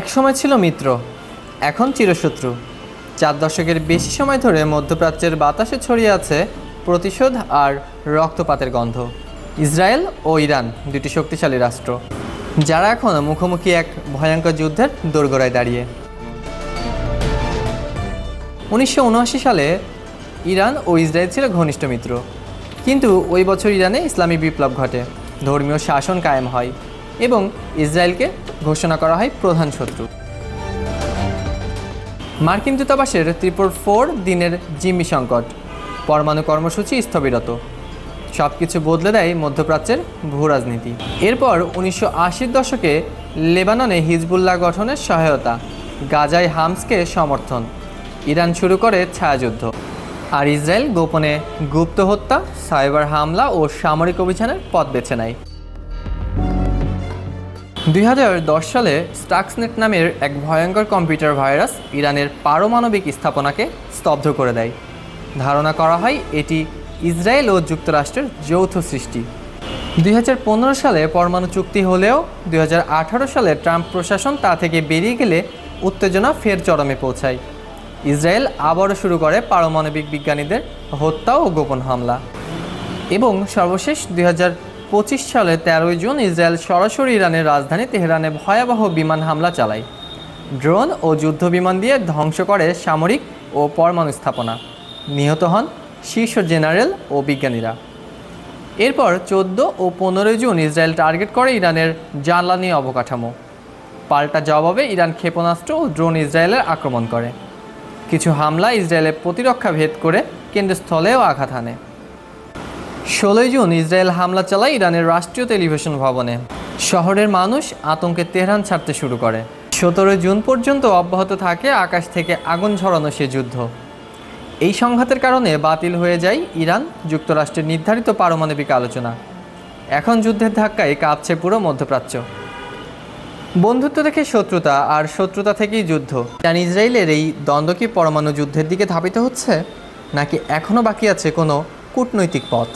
একসময় ছিল মিত্র, এখন চিরশত্রু। চার দশকের বেশি সময় ধরে মধ্যপ্রাচ্যের বাতাসে ছড়িয়ে আছে প্রতিশোধ আর রক্তপাতের গন্ধ। ইসরায়েল ও ইরান দুটি শক্তিশালী রাষ্ট্র, যারা এখন মুখোমুখি এক ভয়ঙ্কর যুদ্ধের দোরগোড়ায় দাঁড়িয়ে। উনিশশো উনআশি সালে ইরান ও ইসরায়েল ছিল ঘনিষ্ঠ মিত্র, কিন্তু ওই বছর ইরানে ইসলামী বিপ্লব ঘটে। ধর্মীয় শাসন কায়েম হয় এবং ইসরায়েলকে ঘোষণা করা হয় প্রধান শত্রু। মার্কিন দূতাবাসের ত্রিপুর ফোর দিনের জিম্মি সংকট। পরমাণু কর্মসূচি স্থবিরত। সব কিছু বদলে দেয় মধ্যপ্রাচ্যের ভূ রাজনীতি এরপর উনিশশো আশির দশকে লেবাননে হিজবুল্লাহ গঠনের সহায়তা, গাজায় হামসকে সমর্থন। ইরান শুরু করে ছায়াযুদ্ধ। আর ইসরায়েল গোপনে গুপ্ত হত্যা, সাইবার হামলা ও সামরিক অভিযানের পথ বেছে নেয়। দুই হাজার দশ সালে স্টাক্সনেট নামের এক ভয়ঙ্কর কম্পিউটার ভাইরাস ইরানের পারমাণবিক স্থাপনাকে স্তব্ধ করে দেয়। ধারণা করা হয় এটি ইসরায়েল ও যুক্তরাষ্ট্রের যৌথ সৃষ্টি। দুই হাজার পনেরো সালে পরমাণু চুক্তি হলেও দুই হাজার আঠারো সালে ট্রাম্প প্রশাসন তা থেকে বেরিয়ে গেলে উত্তেজনা ফের চরমে পৌঁছায়। ইসরায়েল আবারও শুরু করে পারমাণবিক বিজ্ঞানীদের হত্যা ও গোপন হামলা। এবং সর্বশেষ দুই সালে তেরোই জুন ইসরায়েল সরাসরি ইরানের রাজধানী তেহরানে ভয়াবহ বিমান হামলা চালায়। ড্রোন ও যুদ্ধ বিমান দিয়ে ধ্বংস করে সামরিক ও পরমাণু স্থাপনা। নিহত হন শীর্ষ জেনারেল ও বিজ্ঞানীরা। এরপর চোদ্দ ও পনেরোই জুন ইসরায়েল টার্গেট করে ইরানের জ্বালানি অবকাঠামো। পাল্টা জবাবে ইরান ক্ষেপণাস্ত্র ও ড্রোন ইসরায়েলের আক্রমণ করে। কিছু হামলা ইসরায়েলের প্রতিরক্ষা ভেদ করে কেন্দ্রস্থলেও আঘাত হানে। ষোলোই জুন ইসরায়েল হামলা চালায় ইরানের রাষ্ট্রীয় টেলিভিশন ভবনে। শহরের মানুষ আতঙ্কে তেহরান ছাড়তে শুরু করে। সতেরোই জুন পর্যন্ত অব্যাহত থাকে আকাশ থেকে আগুন ঝরানো সে যুদ্ধ। এই সংঘাতের কারণে বাতিল হয়ে যায় ইরান, যুক্তরাষ্ট্রের নির্ধারিত পারমাণবিক আলোচনা। এখন যুদ্ধের ধাক্কায় কাঁপছে পুরো মধ্যপ্রাচ্য। বন্ধুত্ব থেকে শত্রুতা আর শত্রুতা থেকেই যুদ্ধ। ইরান ইসরায়েলের এই দ্বন্দ্ব কি পরমাণু যুদ্ধের দিকে ধাবিত হচ্ছে, নাকি এখনও বাকি আছে কোনো কূটনৈতিক পথ?